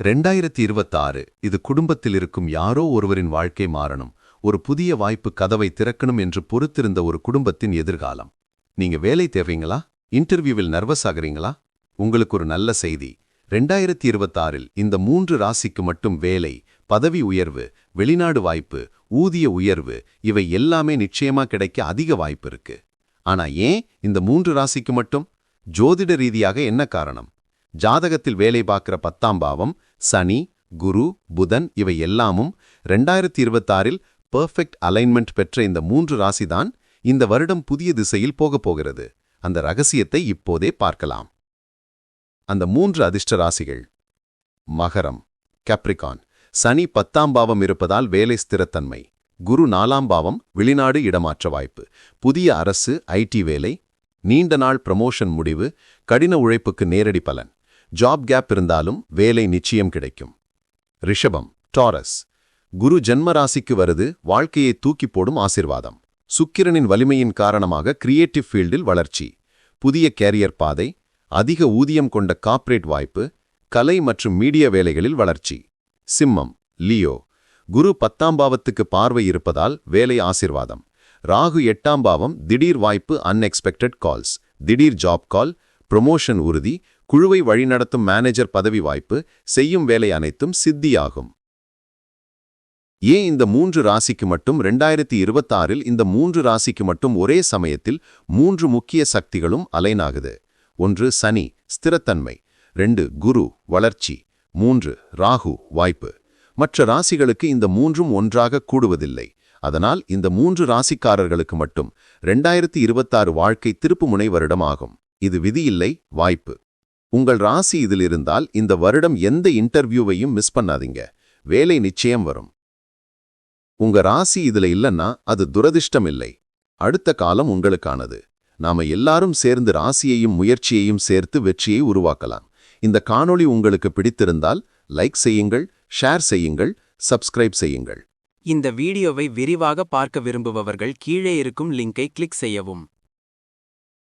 ரெண்டாயிரத்தி இருபத்தாறு இது குடும்பத்தில் இருக்கும் யாரோ ஒருவரின் வாழ்க்கை மாறணும் ஒரு புதிய வாய்ப்பு கதவை திறக்கணும் என்று பொறுத்திருந்த ஒரு குடும்பத்தின் எதிர்காலம். நீங்க வேலை தேவைங்களா? இன்டர்வியூவில் நர்வஸ் ஆகுறீங்களா? உங்களுக்கு ஒரு நல்ல செய்தி. ரெண்டாயிரத்தி இருபத்தாறில் இந்த மூன்று ராசிக்கு மட்டும் வேலை பதவி உயர்வு வெளிநாடு வாய்ப்பு ஊதிய உயர்வு இவை எல்லாமே நிச்சயமா கிடைக்க அதிக வாய்ப்பு இருக்கு. ஆனா ஏன் இந்த மூன்று ராசிக்கு மட்டும்? ஜோதிட ரீதியாக என்ன காரணம்? ஜாதகத்தில் வேலை பார்க்கிற பத்தாம் பாவம் சனி குரு புதன் இவை எல்லாமும் ரெண்டாயிரத்தி இருபத்தாறில் பர்ஃபெக்ட் அலைன்மெண்ட் பெற்ற இந்த மூன்று ராசிதான் இந்த வருடம் புதிய திசையில் போகப் போகிறது. அந்த ரகசியத்தை இப்போதே பார்க்கலாம். அந்த மூன்று அதிர்ஷ்ட ராசிகள். மகரம் கேப்ரிகான் சனி பத்தாம் பாவம் இருப்பதால் வேலை ஸ்திரத்தன்மை. குரு நாலாம் பாவம் வெளிநாடு இடமாற்ற வாய்ப்பு. புதிய அரசு ஐடி வேலை நீண்ட நாள் ப்ரமோஷன் முடிவு கடின உழைப்புக்கு நேரடி பலன். ஜாப் கேப் இருந்தாலும் வேலை நிச்சயம் கிடைக்கும். ரிஷபம் டாரஸ். குரு ஜென்மராசிக்கு வருது வாழ்க்கையை தூக்கி போடும் ஆசிர்வாதம். சுக்கிரனின் வலிமையின் காரணமாக கிரியேட்டிவ் ஃபீல்டில் வளர்ச்சி. புதிய கேரியர் பாதை அதிக ஊதியம் கொண்ட கார்ப்பரேட் வாய்ப்பு கலை மற்றும் மீடிய வேலைகளில் வளர்ச்சி. சிம்மம் லியோ. குரு பத்தாம் பாவத்துக்கு பார்வை இருப்பதால் வேலை ஆசிர்வாதம். ராகு எட்டாம் பாவம் திடீர் வாய்ப்பு அன்எக்ஸ்பெக்டட் கால்ஸ் திடீர் ஜாப் கால் ப்ரொமோஷன் உறுதி குழுவை வழிநடத்தும் மேனேஜர் பதவி வாய்ப்பு செய்யும் வேலை அனைத்தும் சித்தியாகும். ஏன் இந்த மூன்று ராசிக்கு மட்டும் ரெண்டாயிரத்தி இருபத்தாறில் இந்த மூன்று ராசிக்கு மட்டும் ஒரே சமயத்தில் மூன்று முக்கிய சக்திகளும் அலைனாகுது ஒன்று சனி ஸ்திரத்தன்மை. ரெண்டு குரு வளர்ச்சி. மூன்று ராகு வாய்ப்பு. மற்ற ராசிகளுக்கு இந்த மூன்றும் ஒன்றாக கூடுவதில்லை. அதனால் இந்த மூன்று ராசிக்காரர்களுக்கு மட்டும் ரெண்டாயிரத்தி இருபத்தாறு வாழ்க்கை திருப்புமுனை வருடம் ஆகும். இது விதியில்லை வாய்ப்பு. உங்கள் ராசி இதில் இருந்தால் இந்த வருடம் எந்த இன்டர்வியூவையும் மிஸ் பண்ணாதீங்க. வேலை நிச்சயம் வரும். உங்க ராசி இதுல இல்லைன்னா அது துரதிர்ஷ்டம் இல்லை. அடுத்த காலம் உங்களுக்கானது. நாம எல்லாரும் சேர்ந்து ராசியையும் முயற்சியையும் சேர்த்து வெற்றியை உருவாக்கலாம். இந்த காணொளி உங்களுக்கு பிடித்திருந்தால் லைக் செய்யுங்கள் ஷேர் செய்யுங்கள் சப்ஸ்கிரைப் செய்யுங்கள். இந்த வீடியோவை விரிவாக பார்க்க விரும்புபவர்கள் கீழே இருக்கும் லிங்கை கிளிக் செய்யவும்.